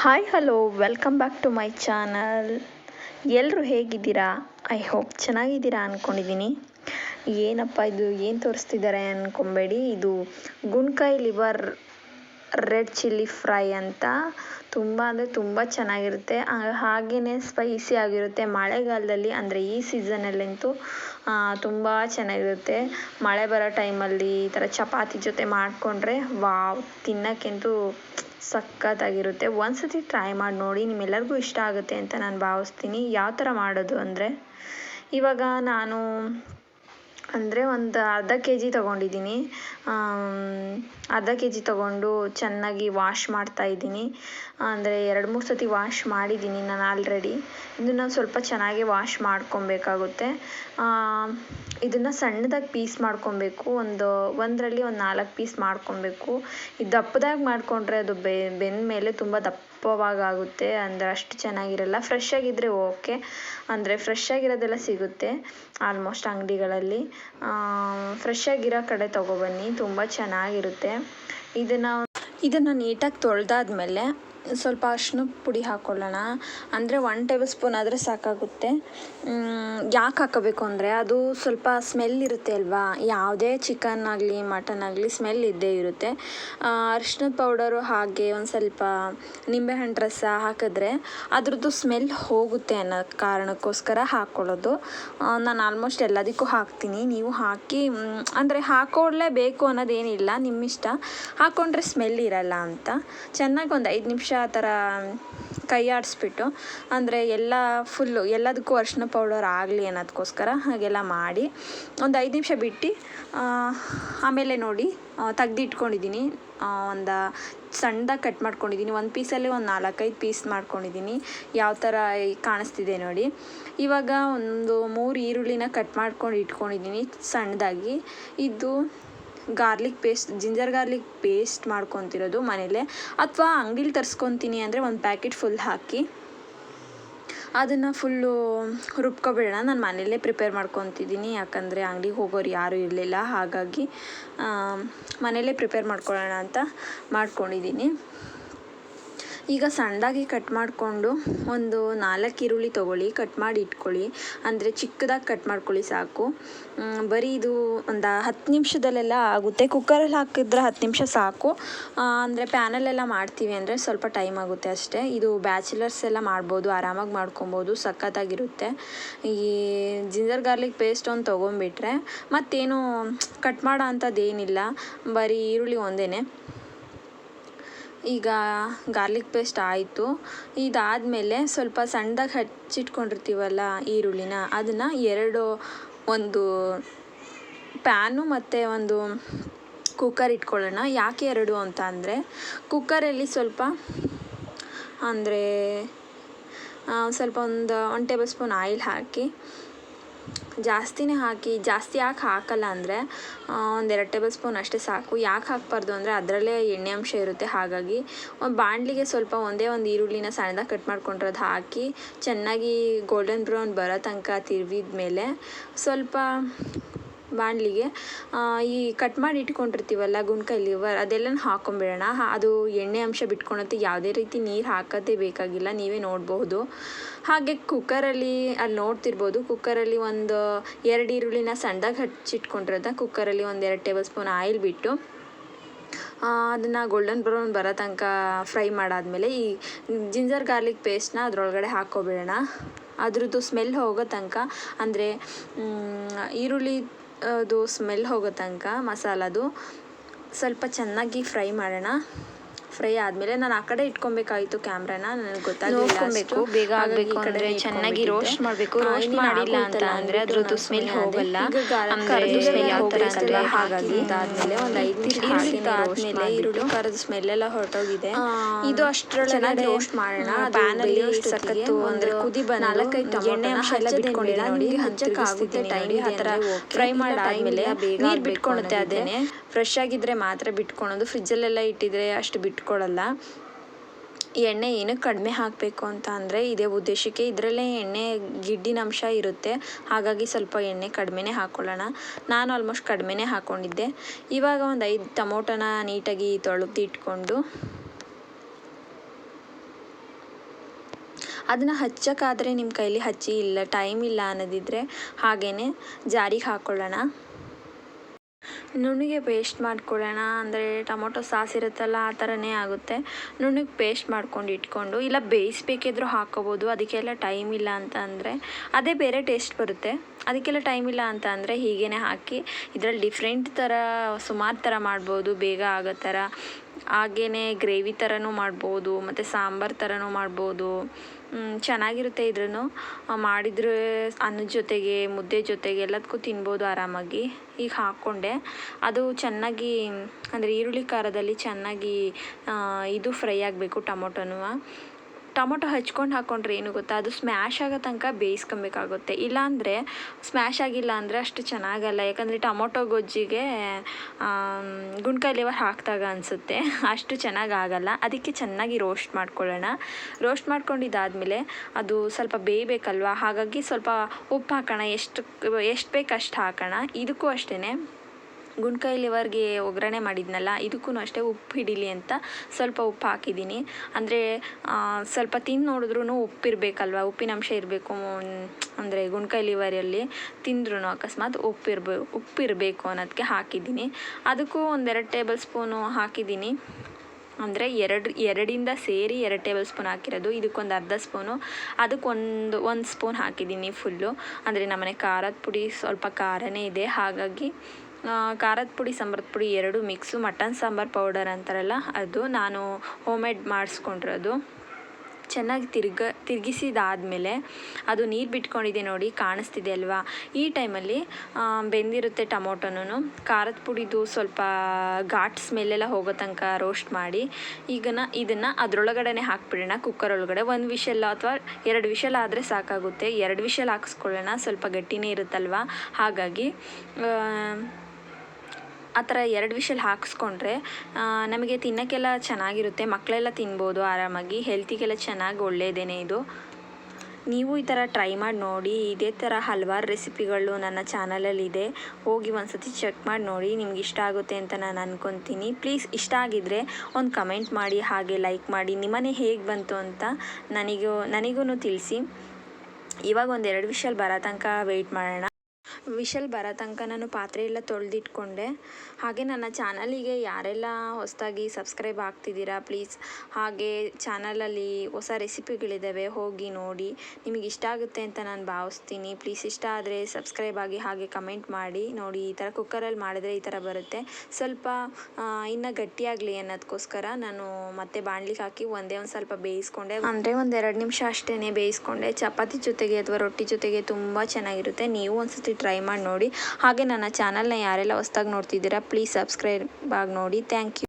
Hi hello welcome back to my channel ಎಲ್ಲರೂ ಹೇಗಿದ್ದೀರಾ? I hope ಚೆನ್ನಾಗಿದ್ದೀರಾ ಅಂದ್ಕೊಂಡಿದ್ದೀನಿ ಏನಪ್ಪ ಇದು? ಏನು ತೋರಿಸ್ತಿದ್ದಾರೆ ಅಂದ್ಕೊಬೇಡಿ ಇದು ಗುಣ್ಕಾಯಿ ಲಿವರ್ ರೆಡ್ ಚಿಲ್ಲಿ ಫ್ರೈ ಅಂತ. ತುಂಬ ಅಂದರೆ ತುಂಬ ಚೆನ್ನಾಗಿರುತ್ತೆ. ಹಾಗೆಯೇ ಸ್ಪೈಸಿ ಆಗಿರುತ್ತೆ. ಮಳೆಗಾಲದಲ್ಲಿ ಅಂದರೆ ಈ ಸೀಸನಲ್ಲಂತೂ ತುಂಬ ಚೆನ್ನಾಗಿರುತ್ತೆ. ಮಳೆ ಬರೋ ಟೈಮಲ್ಲಿ ಈ ಥರ ಚಪಾತಿ ಜೊತೆ ಮಾಡಿಕೊಂಡ್ರೆ ವಾವ್, ತಿನ್ನೋಕ್ಕಂತೂ ಸಖತ್ತಾಗಿರುತ್ತೆ. ಒಂದು ಸತಿ ಟ್ರೈ ಮಾಡಿ ನೋಡಿ, ನಿಮ್ಮೆಲ್ಲರಿಗೂ ಇಷ್ಟ ಆಗುತ್ತೆ ಅಂತ ನಾನು ಭಾವಿಸ್ತೀನಿ. ಯಾವ ಥರ ಮಾಡೋದು ಅಂದರೆ, ಇವಾಗ ನಾನು ಅಂದರೆ ಒಂದು ಅರ್ಧ ಕೆ ಜಿ ತೊಗೊಂಡಿದ್ದೀನಿ ಅರ್ಧ ಕೆ ಜಿ ತೊಗೊಂಡು ಚೆನ್ನಾಗಿ ವಾಶ್ ಮಾಡ್ತಾ ಇದ್ದೀನಿ. ಅಂದರೆ ಎರಡು, ಮೂರು ಸತಿ ವಾಶ್ ಮಾಡಿದ್ದೀನಿ ನಾನು ಆಲ್ರೆಡಿ ಇದನ್ನು ಸ್ವಲ್ಪ ಚೆನ್ನಾಗಿ ವಾಶ್ ಮಾಡ್ಕೊಬೇಕಾಗುತ್ತೆ. ಇದನ್ನು ಸಣ್ಣದಾಗಿ ಪೀಸ್ ಮಾಡ್ಕೊಬೇಕು. ಒಂದು, ಒಂದರಲ್ಲಿ ಒಂದು ನಾಲ್ಕು ಪೀಸ್ ಮಾಡ್ಕೊಬೇಕು. ಇದು ದಪ್ಪದಾಗಿ ಮಾಡಿಕೊಂಡ್ರೆ ಅದು ಬೆಂದ ಮೇಲೆ ತುಂಬ ದಪ್ಪವಾಗುತ್ತೆ ಅಂದರೆ ಅಷ್ಟು ಚೆನ್ನಾಗಿರಲ್ಲ. ಫ್ರೆಶ್ ಆಗಿದ್ರೆ ಓಕೆ ಅಂದರೆ ಫ್ರೆಶ್ ಆಗಿರೋದೆಲ್ಲ ಸಿಗುತ್ತೆ. ಆಲ್ಮೋಸ್ಟ್ ಅಂಗಡಿಗಳಲ್ಲಿ. ಫ್ರೆಶ್ ಆಗಿರೋ ಕಡೆ ತೊಗೊಬನ್ನಿ ತುಂಬ ಚೆನ್ನಾಗಿರುತ್ತೆ. ಇದನ್ನು ಇದನ್ನು ನೀಟಾಗಿ ತೊಳೆದಾದ್ಮೇಲೆ ಸ್ವಲ್ಪ ಅರ್ಶಿನ ಪುಡಿ ಹಾಕ್ಕೊಳ್ಳೋಣ ಅಂದರೆ ಒನ್ ಟೇಬಲ್ ಸ್ಪೂನ್ ಆದರೆ ಸಾಕಾಗುತ್ತೆ. ಯಾಕೆ ಹಾಕೋಬೇಕು ಅಂದರೆ ಅದು ಸ್ವಲ್ಪ ಸ್ಮೆಲ್ ಇರುತ್ತೆ ಅಲ್ವಾ? ಯಾವುದೇ ಚಿಕನ್ ಆಗಲಿ ಮಟನ್ ಆಗಲಿ ಸ್ಮೆಲ್ ಇದ್ದೇ ಇರುತ್ತೆ. ಅರ್ಶಿನದ ಪೌಡರು ಹಾಗೆ ಒಂದು ಸ್ವಲ್ಪ ನಿಂಬೆಹಣ್ಣು ರಸ ಹಾಕಿದ್ರೆ ಅದರದ್ದು ಸ್ಮೆಲ್ ಹೋಗುತ್ತೆ ಅನ್ನೋ ಕಾರಣಕ್ಕೋಸ್ಕರ ಹಾಕ್ಕೊಳ್ಳೋದು ನಾನು ಆಲ್ಮೋಸ್ಟ್ ಎಲ್ಲದಕ್ಕೂ ಹಾಕ್ತೀನಿ. ನೀವು ಹಾಕಿ ಅಂದರೆ ಹಾಕೊಳ್ಳೇಬೇಕು ಅನ್ನೋದೇನಿಲ್ಲ, ನಿಮ್ಮಿಷ್ಟ. ಹಾಕ್ಕೊಂಡ್ರೆ ಸ್ಮೆಲ್ ಇರಲ್ಲ ಅಂತ. ಚೆನ್ನಾಗಿ ಒಂದು ಐದು ನಿಮಿಷ ಆ ಥರ ಕೈ ಆಡಿಸ್ಬಿಟ್ಟು ಅಂದರೆ ಎಲ್ಲ ಫುಲ್ಲು ಎಲ್ಲದಕ್ಕೂ ಅರಿಶಿನ ಪೌಡರ್ ಆಗಲಿ ಅನ್ನೋದಕ್ಕೋಸ್ಕರ ಹಾಗೆಲ್ಲ ಮಾಡಿ, ಒಂದು ಐದು ನಿಮಿಷ ಬಿಟ್ಟು ಆಮೇಲೆ ನೋಡಿ ತೆಗ್ದಿಟ್ಕೊಂಡಿದ್ದೀನಿ ಒಂದು ಸಣ್ಣದಾಗಿ ಕಟ್ ಮಾಡ್ಕೊಂಡಿದ್ದೀನಿ ಒಂದು ಪೀಸಲ್ಲಿ ಒಂದು ನಾಲ್ಕೈದು ಪೀಸ್ ಮಾಡ್ಕೊಂಡಿದ್ದೀನಿ ಯಾವ ಥರ ಕಾಣಿಸ್ತಿದೆ ನೋಡಿ. ಇವಾಗ ಒಂದು ಮೂರು ಈರುಳ್ಳಿನ ಕಟ್ ಮಾಡ್ಕೊಂಡು ಇಟ್ಕೊಂಡಿದ್ದೀನಿ ಸಣ್ಣದಾಗಿ. ಇದು garlic paste, ginger garlic paste ಮಾಡ್ಕೊತಿರೋದು ಮನೇಲೆ. ಅಥವಾ ಅಂಗಡೀಲಿ ತರಿಸ್ಕೊತೀನಿ ಅಂದರೆ ಒಂದು ಪ್ಯಾಕೆಟ್ ಫುಲ್ ಹಾಕಿ ಅದನ್ನು ಫುಲ್ಲು ರುಬ್ಕೊಬಿಡೋಣ. ನಾನು ಮನೆಯಲ್ಲೇ ಪ್ರಿಪೇರ್ ಮಾಡ್ಕೊತಿದ್ದೀನಿ. ಯಾಕಂದರೆ ಅಂಗಡಿಗೆ ಹೋಗೋರು ಯಾರೂ ಇರಲಿಲ್ಲ. ಹಾಗಾಗಿ ಮನೆಯಲ್ಲೇ ಪ್ರಿಪೇರ್ ಮಾಡ್ಕೊಳ್ಳೋಣ ಅಂತ ಮಾಡ್ಕೊಂಡಿದ್ದೀನಿ. ಈಗ ಸಣ್ಣದಾಗಿ ಕಟ್ ಮಾಡಿಕೊಂಡು ಒಂದು ನಾಲ್ಕು ಈರುಳ್ಳಿ ತೊಗೊಳ್ಳಿ, ಕಟ್ ಮಾಡಿ ಇಟ್ಕೊಳ್ಳಿ. ಅಂದರೆ ಚಿಕ್ಕದಾಗಿ ಕಟ್ ಮಾಡ್ಕೊಳ್ಳಿ ಸಾಕು. ಬರೀ ಇದು ಒಂದು ಹತ್ತು ನಿಮಿಷದಲ್ಲೆಲ್ಲ ಆಗುತ್ತೆ. ಕುಕ್ಕರಲ್ಲಿ ಹಾಕಿದ್ರೆ ಹತ್ತು ನಿಮಿಷ ಸಾಕು. ಅಂದರೆ ಪ್ಯಾನಲ್ಲೆಲ್ಲ ಮಾಡ್ತೀವಿ ಅಂದರೆ ಸ್ವಲ್ಪ ಟೈಮ್ ಆಗುತ್ತೆ ಅಷ್ಟೇ. ಇದು ಬ್ಯಾಚುಲರ್ಸ್ ಎಲ್ಲ ಮಾಡ್ಬೋದು, ಆರಾಮಾಗಿ ಮಾಡ್ಕೊಬೋದು, ಸಖತ್ತಾಗಿರುತ್ತೆ. ಈ ಜಿಂಜರ್ ಗಾರ್ಲಿಕ್ ಪೇಸ್ಟ್ ಒಂದು ತೊಗೊಂಬಿಟ್ರೆ ಮತ್ತೇನು ಕಟ್ ಮಾಡೋ ಅಂಥದ್ದು ಏನಿಲ್ಲ ಬರೀ ಈರುಳ್ಳಿ ಒಂದೇ ಈಗ ಗಾರ್ಲಿಕ್ ಪೇಸ್ಟ್ ಆಯಿತು. ಇದಾದಮೇಲೆ ಸ್ವಲ್ಪ ಸಣ್ಣದಾಗಿ ಹಚ್ಚಿಟ್ಕೊಂಡಿರ್ತೀವಲ್ಲ ಈರುಳ್ಳಿನ, ಅದನ್ನು ಎರಡು ಒಂದು ಪ್ಯಾನು ಮತ್ತು ಒಂದು ಕುಕ್ಕರ್ ಇಟ್ಕೊಳ್ಳೋಣ. ಯಾಕೆ ಎರಡು ಅಂತ ಅಂದರೆ, ಕುಕ್ಕರಲ್ಲಿ ಸ್ವಲ್ಪ ಅಂದರೆ ಸ್ವಲ್ಪ ಒಂದು ಒನ್ ಟೇಬಲ್ ಸ್ಪೂನ್ ಆಯಿಲ್ ಹಾಕಿ ಜಾಸ್ತಿನೇ ಹಾಕಿ, ಜಾಸ್ತಿ ಯಾಕೆ ಹಾಕಲ್ಲ ಅಂದರೆ ಒಂದೆರಡು ಟೇಬಲ್ ಸ್ಪೂನ್ ಅಷ್ಟೇ ಸಾಕು. ಯಾಕೆ ಹಾಕಬಾರ್ದು ಅಂದರೆ ಅದರಲ್ಲೇ ಎಣ್ಣೆ ಅಂಶ ಇರುತ್ತೆ. ಹಾಗಾಗಿ ಒಂದು ಬಾಣಲಿಗೆ ಸ್ವಲ್ಪ ಒಂದೇ ಒಂದು ಈರುಳ್ಳಿನ ಸಣ್ಣದಾಗಿ ಕಟ್ ಮಾಡ್ಕೊಂಡಿರೋದು ಹಾಕಿ, ಚೆನ್ನಾಗಿ ಗೋಲ್ಡನ್ ಬ್ರೌನ್ ಬರೋ ತನಕ ತಿರುವಿದ ಮೇಲೆ ಸ್ವಲ್ಪ ಬಾಣಲಿಗೆ ಈ ಕಟ್ ಮಾಡಿ ಇಟ್ಕೊಂಡಿರ್ತೀವಲ್ಲ ಗುಣ್ಕಾಯಿ ಲಿವರ್ ಅದೆಲ್ಲನೂ ಹಾಕೊಂಬಿಡೋಣ. ಅದು ಎಣ್ಣೆ ಅಂಶ ಬಿಟ್ಕೊಳತ್ತೆ ಯಾವುದೇ ರೀತಿ ನೀರು ಹಾಕೋದೇ ಬೇಕಾಗಿಲ್ಲ, ನೀವೇ ನೋಡಬಹುದು ಹಾಗೆ ಕುಕ್ಕರಲ್ಲಿ, ಅಲ್ಲಿ ನೋಡ್ತಿರ್ಬೋದು, ಕುಕ್ಕರಲ್ಲಿ ಒಂದು ಎರಡು ಈರುಳ್ಳಿನ ಸಣ್ಣದಾಗಿ ಹಚ್ಚಿಟ್ಕೊಂಡಿರೋದ ಕುಕ್ಕರಲ್ಲಿ ಒಂದು ಎರಡು ಟೇಬಲ್ ಸ್ಪೂನ್ ಆಯಿಲ್ ಬಿಟ್ಟು ಅದನ್ನು ಗೋಲ್ಡನ್ ಬ್ರೌನ್ ಬರೋ ತನಕ ಫ್ರೈ ಮಾಡಾದಮೇಲೆ ಈ ಜಿಂಜರ್ ಗಾರ್ಲಿಕ್ ಪೇಸ್ಟ್ನ ಅದರೊಳಗಡೆ ಹಾಕ್ಕೊಬಿಡೋಣ ಅದರದ್ದು ಸ್ಮೆಲ್ ಹೋಗೋ ತನಕ, ಅಂದರೆ ಈರುಳ್ಳಿ ಅದು ಸ್ಮೆಲ್ ಹೋಗೋ ತನಕ ಮಸಾಲದು ಸ್ವಲ್ಪ ಚೆನ್ನಾಗಿ ಫ್ರೈ ಮಾಡೋಣ. ಫ್ರೈ ಆದಮೇಲೆ ನಾನು ಆ ಕಡೆ ಇಟ್ಕೊಬೇಕಾಗಿತ್ತು ಕ್ಯಾಮ್ರಾನ ನನಗೆ ಗೊತ್ತಾಗಬೇಕು ಬೇಗ ಆಗಬೇಕು ಅಂದರೆ ಚೆನ್ನಾಗಿ ರೋಸ್ಟ್ ಮಾಡಬೇಕು. ರೋಸ್ಟ್ ಮಾಡಿಲ್ಲ ಅಂತ ಅಂದರೆ ಅದ್ರದ್ದು ಸ್ಮೆಲ್ ಹೋಗಲ್ಲ. ಸ್ಮೆಲ್ ಯಾವ ಥರ ಹಾಗಾಗಿ ಇದಾದಮೇಲೆ ಒಂದು ಐದು ನಿಮಿಷ ಆದಮೇಲೆ ಈರುಳ್ಳಿ ಖಾರದ ಸ್ಮೆಲ್ ಎಲ್ಲ ಹೊರಟೋಗಿದೆ. ಇದು ಅಷ್ಟರೊಳಗೆ ರೋಸ್ಟ್ ಮಾಡೋಣ. ಪ್ಯಾನಲ್ಲಿ ಸಖತ್ತು ಅಂದ್ರೆ ಕುದಿ ಬಂದ ನಾಲ್ಕೈದು ಎಣ್ಣೆ ಅಂಶ ಎಲ್ಲ ಬಿಟ್ಕೊಂಡಿಲ್ಲ ನೋಡಿ ಹಂಚಕ್ಕಾಗುತ್ತೆ ಟೈಮ್ ಆ ಥರ ಫ್ರೈ ಮಾಡಾದ್ಮೇಲೆ ನೀರು ಬಿಟ್ಕೊಳುತ್ತೆ ಅದೇನೆ ಫ್ರೆಶ್ ಆಗಿದ್ರೆ ಮಾತ್ರ ಬಿಟ್ಕೊಳೋದು. ಫ್ರಿಜ್ಜಲ್ಲೆಲ್ಲ ಇಟ್ಟಿದ್ರೆ ಅಷ್ಟು ಬಿಟ್ಕೊಳ್ಳಲ್ಲ ಎಣ್ಣೆ ಏನಕ್ಕೆ ಕಡಿಮೆ ಹಾಕಬೇಕು ಅಂತ ಅಂದರೆ ಇದೇ ಉದ್ದೇಶಕ್ಕೆ ಇದರಲ್ಲೇ ಎಣ್ಣೆ ಗಿಡ್ಡಿನ ಅಂಶ ಇರುತ್ತೆ. ಹಾಗಾಗಿ ಸ್ವಲ್ಪ ಎಣ್ಣೆ ಕಡಿಮೆನೇ ಹಾಕ್ಕೊಳ್ಳೋಣ ನಾನು ಆಲ್ಮೋಸ್ಟ್ ಕಡಿಮೆನೇ ಹಾಕ್ಕೊಂಡಿದ್ದೆ ಇವಾಗ ಒಂದು ಐದು ಟೊಮೊಟೊನ ನೀಟಾಗಿ ತೊಳೆದು ಇಟ್ಕೊಂಡು ಅದನ್ನು ಹಚ್ಚೋಕ್ಕಾದರೆ ನಿಮ್ಮ ಕೈಲಿ ಹಚ್ಚಿ ಇಲ್ಲ ಟೈಮ್ ಇಲ್ಲ ಅನ್ನೋದಿದ್ರೆ ಹಾಗೇ ಜಾರಿಗೆ ಹಾಕ್ಕೊಳ್ಳೋಣ ನುಣ್ಣಗೆ ಪೇಸ್ಟ್ ಮಾಡ್ಕೊಳ್ಳೋಣ ಅಂದರೆ ಟೊಮೊಟೊ ಸಾಸ್ ಇರುತ್ತಲ್ಲ, ಆ ಥರನೇ ಆಗುತ್ತೆ. ನುಣ್ಣಗೆ ಪೇಸ್ಟ್ ಮಾಡ್ಕೊಂಡು ಇಟ್ಕೊಂಡು, ಇಲ್ಲ ಬೇಯಿಸ್ಬೇಕಿದ್ರೂ ಹಾಕ್ಕೋಬೋದು ಅದಕ್ಕೆಲ್ಲ ಟೈಮ್ ಇಲ್ಲ ಅಂತ ಅಂದರೆ, ಅದೇ ಬೇರೆ ಟೇಸ್ಟ್ ಬರುತ್ತೆ. ಅದಕ್ಕೆಲ್ಲ ಟೈಮ್ ಇಲ್ಲ ಅಂತ ಅಂದರೆ ಹೀಗೇ ಹಾಕಿ, ಇದರಲ್ಲಿ ಡಿಫ್ರೆಂಟ್ ಥರ ಸುಮಾರು ಥರ ಮಾಡ್ಬೋದು. ಬೇಗ ಆಗೋ ಥರ ಹಾಗೇ ಗ್ರೇವಿ ಥರನೂ ಮಾಡ್ಬೋದು, ಮತ್ತು ಸಾಂಬಾರು ಥರನೂ ಮಾಡ್ಬೋದು. ಚೆನ್ನಾಗಿರುತ್ತೆ ಇದ್ರೂ ಮಾಡಿದರೆ ಅನ್ನದ ಜೊತೆಗೆ, ಮುದ್ದೆ ಜೊತೆಗೆ ಎಲ್ಲದಕ್ಕೂ ತಿನ್ಬೋದು ಆರಾಮಾಗಿ. ಈಗ ಹಾಕ್ಕೊಂಡೆ. ಅದು ಚೆನ್ನಾಗಿ, ಅಂದರೆ ಈರುಳ್ಳಿ ಖಾರದಲ್ಲಿ ಚೆನ್ನಾಗಿ ಇದು ಫ್ರೈ ಆಗಬೇಕು ಟೊಮೊಟೊನೂ. ಟೊಮೊಟೊ ಹಚ್ಕೊಂಡು ಹಾಕ್ಕೊಂಡ್ರೆ ಏನು ಗೊತ್ತಾ? ಅದು ಸ್ಮ್ಯಾಶ್ ಆಗೋ ತನಕ ಬೇಯಿಸ್ಕೊಬೇಕಾಗುತ್ತೆ ಇಲ್ಲಾಂದರೆ ಸ್ಮ್ಯಾಶ್ ಆಗಿಲ್ಲ ಅಂದರೆ ಅಷ್ಟು ಚೆನ್ನಾಗಲ್ಲ. ಯಾಕಂದರೆ ಟೊಮೊಟೊ ಗೊಜ್ಜಿಗೆ ಗುಂಡ್ಕಾಯಿ ಲೇವರ್ ಹಾಕಿದಾಗ ಅನಿಸುತ್ತೆ. ಅಷ್ಟು ಚೆನ್ನಾಗಿ ಆಗಲ್ಲ ಅದಕ್ಕೆ ಚೆನ್ನಾಗಿ ರೋಸ್ಟ್ ಮಾಡ್ಕೊಳ್ಳೋಣ. ರೋಸ್ಟ್ ಮಾಡ್ಕೊಂಡಿದ್ದಾದಮೇಲೆ ಅದು ಸ್ವಲ್ಪ ಬೇಯಬೇಕಲ್ವ? ಹಾಗಾಗಿ ಸ್ವಲ್ಪ ಉಪ್ಪು ಹಾಕೋಣ. ಎಷ್ಟು ಎಷ್ಟು ಬೇಕು ಅಷ್ಟು ಹಾಕೋಣ. ಇದಕ್ಕೂ ಅಷ್ಟೇ ಗುಂಡ್ಕಾಯಿ ಲಿವರ್ಗೆ ಒಗ್ಗರಣೆ ಮಾಡಿದ್ನಲ್ಲ ಇದಕ್ಕೂ ಅಷ್ಟೇ ಉಪ್ಪು ಹಿಡೀಲಿ ಅಂತ ಸ್ವಲ್ಪ ಉಪ್ಪು ಹಾಕಿದ್ದೀನಿ. ಅಂದರೆ ಸ್ವಲ್ಪ ತಿಂದು ನೋಡಿದ್ರೂ ಉಪ್ಪಿರಬೇಕಲ್ವ ಉಪ್ಪಿನಂಶ ಇರಬೇಕು ಅಂದರೆ ಗುಂಡ್ಕಾಯಿ ಲಿವರಲ್ಲಿ ತಿಂದ್ರೂ ಅಕಸ್ಮಾತ್ ಉಪ್ಪಿರ್ಬೇ, ಉಪ್ಪಿರಬೇಕು ಅನ್ನೋದಕ್ಕೆ ಹಾಕಿದ್ದೀನಿ. ಅದಕ್ಕೂ ಒಂದೆರಡು ಟೇಬಲ್ ಸ್ಪೂನು ಹಾಕಿದ್ದೀನಿ. ಅಂದರೆ ಎರಡು, ಎರಡಿಂದ ಸೇರಿ ಎರಡು ಟೇಬಲ್ ಸ್ಪೂನ್ ಹಾಕಿರೋದು, ಇದಕ್ಕೊಂದು ಅರ್ಧ ಸ್ಪೂನು, ಅದಕ್ಕೊಂದು ಒಂದು ಸ್ಪೂನ್ ಹಾಕಿದ್ದೀನಿ ಫುಲ್ಲು. ಅಂದರೆ ನಮ್ಮನೆ ಖಾರದ ಪುಡಿ ಸ್ವಲ್ಪ ಖಾರನೇ ಇದೆ, ಹಾಗಾಗಿ ಖಾರದ ಪುಡಿ, ಸಾಂಬಾರದ ಪುಡಿ ಎರಡು ಮಿಕ್ಸು ಮಟನ್ ಸಾಂಬಾರು ಪೌಡರ್ ಅಂತಾರಲ್ಲ, ಅದು ನಾನು ಹೋಮ್ಮೇಡ್ ಮಾಡಿಸ್ಕೊಂಡಿರೋದು. ಚೆನ್ನಾಗಿ ತಿರ್ಗ, ತಿರುಗಿಸಿದಾದ್ಮೇಲೆ ಅದು ನೀರು ಬಿಟ್ಕೊಂಡಿದೆ ನೋಡಿ, ಕಾಣಿಸ್ತಿದೆ ಅಲ್ವಾ? ಈ ಟೈಮಲ್ಲಿ ಬೆಂದಿರುತ್ತೆ ಟೊಮೊಟೊನೂ ಖಾರದ ಪುಡಿದು ಸ್ವಲ್ಪ ಘಾಟ್ ಸ್ಮೆಲ್ಲೆಲ್ಲ ಹೋಗೋ ತನಕ ರೋಸ್ಟ್ ಮಾಡಿ, ಈಗನ ಇದನ್ನು ಅದರೊಳಗಡೆ ಹಾಕ್ಬಿಡೋಣ. ಕುಕ್ಕರ್ ಒಳಗಡೆ ಒಂದು ವಿಷಲ್ ಅಥವಾ ಎರಡು ವಿಷಲ್ ಆದರೆ ಸಾಕಾಗುತ್ತೆ. ಎರಡು ವಿಷಲ್ ಹಾಕಿಸ್ಕೊಳ್ಳೋಣ, ಸ್ವಲ್ಪ ಗಟ್ಟಿನೇ ಇರುತ್ತಲ್ವ? ಹಾಗಾಗಿ ಆ ಥರ ಎರಡು ವಿಷಲ್ ಹಾಕಿಸ್ಕೊಂಡ್ರೆ ನಮಗೆ ತಿನ್ನೋಕ್ಕೆಲ್ಲ ಚೆನ್ನಾಗಿರುತ್ತೆ, ಮಕ್ಕಳೆಲ್ಲ ತಿನ್ಬೋದು ಆರಾಮಾಗಿ, ಹೆಲ್ತಿಗೆಲ್ಲ ಚೆನ್ನಾಗಿ ಒಳ್ಳೆಯದೇನೆ ಇದು. ನೀವು ಈ ಥರ ಟ್ರೈ ಮಾಡಿ ನೋಡಿ, ಇದೇ ಥರ ಹಲವಾರು ರೆಸಿಪಿಗಳು ನನ್ನ ಚಾನಲಲ್ಲಿದೆ, ಹೋಗಿ ಒಂದು ಸತಿ ಚೆಕ್ ಮಾಡಿ ನೋಡಿ, ನಿಮ್ಗೆ ಇಷ್ಟ ಆಗುತ್ತೆ ಅಂತ ನಾನು ಅಂದ್ಕೊತೀನಿ ಪ್ಲೀಸ್ ಇಷ್ಟ ಆಗಿದ್ದರೆ ಒಂದು ಕಮೆಂಟ್ ಮಾಡಿ, ಹಾಗೆ ಲೈಕ್ ಮಾಡಿ, ನಿಮ್ಮನೆ ಹೇಗೆ ಬಂತು ಅಂತ ನನಗೂ ನನಗೂ ತಿಳಿಸಿ. ಇವಾಗ ಒಂದು ಎರಡು ವಿಷಲ್ ಬರೋ ತನಕ ವೆಯ್ಟ್ ಮಾಡೋಣ. ವಿಷಲ್ ಬರೋ ತನಕ ನಾನು ಪಾತ್ರೆ ಎಲ್ಲ ತೊಳೆದಿಟ್ಕೊಂಡೆ. ಹಾಗೆ ನನ್ನ ಚಾನಲಿಗೆ ಯಾರೆಲ್ಲ ಹೊಸದಾಗಿ ಸಬ್ಸ್ಕ್ರೈಬ್ ಆಗ್ತಿದ್ದೀರಾ ಪ್ಲೀಸ್, ಹಾಗೆ ಚಾನಲಲ್ಲಿ ಹೊಸ ರೆಸಿಪಿಗಳಿದ್ದಾವೆ ಹೋಗಿ ನೋಡಿ. ನಿಮಗೆ ಇಷ್ಟ ಆಗುತ್ತೆ ಅಂತ ನಾನು ಭಾವಿಸ್ತೀನಿ. ಪ್ಲೀಸ್ ಇಷ್ಟ ಆದರೆ ಸಬ್ಸ್ಕ್ರೈಬ್ ಆಗಿ ಹಾಗೆ ಕಮೆಂಟ್ ಮಾಡಿ. ನೋಡಿ, ಈ ಥರ ಕುಕ್ಕರಲ್ಲಿ ಮಾಡಿದ್ರೆ ಈ ಥರ ಬರುತ್ತೆ. ಸ್ವಲ್ಪ ಇನ್ನು ಗಟ್ಟಿಯಾಗಲಿ ಅನ್ನೋದಕ್ಕೋಸ್ಕರ ನಾನು ಮತ್ತೆ ಬಾಣ್ಲಿಗೆ ಹಾಕಿ ಒಂದೇ ಒಂದು ಸ್ವಲ್ಪ ಬೇಯಿಸ್ಕೊಂಡೆ. ಅಂದರೆ ಒಂದು ಎರಡು ನಿಮಿಷ ಅಷ್ಟೇ ಬೇಯಿಸ್ಕೊಂಡೆ. ಚಪಾತಿ ಜೊತೆಗೆ ಅಥವಾ ರೊಟ್ಟಿ ಜೊತೆಗೆ ತುಂಬ ಚೆನ್ನಾಗಿರುತ್ತೆ. ನೀವು ಒಂದ್ಸತಿ ಟ್ರೈ ಮಾಡಿ ನೋಡಿ. ಹಾಗೆ ನನ್ನ ಚಾನಲ್ನ ಯಾರೆಲ್ಲ ಹೊಸ್ದಾಗಿ ನೋಡ್ತಿದ್ದೀರಾ ಪ್ಲೀಸ್ ಸಬ್ಸ್ಕ್ರೈಬ್ ಆಗಿ ನೋಡಿ. Thank you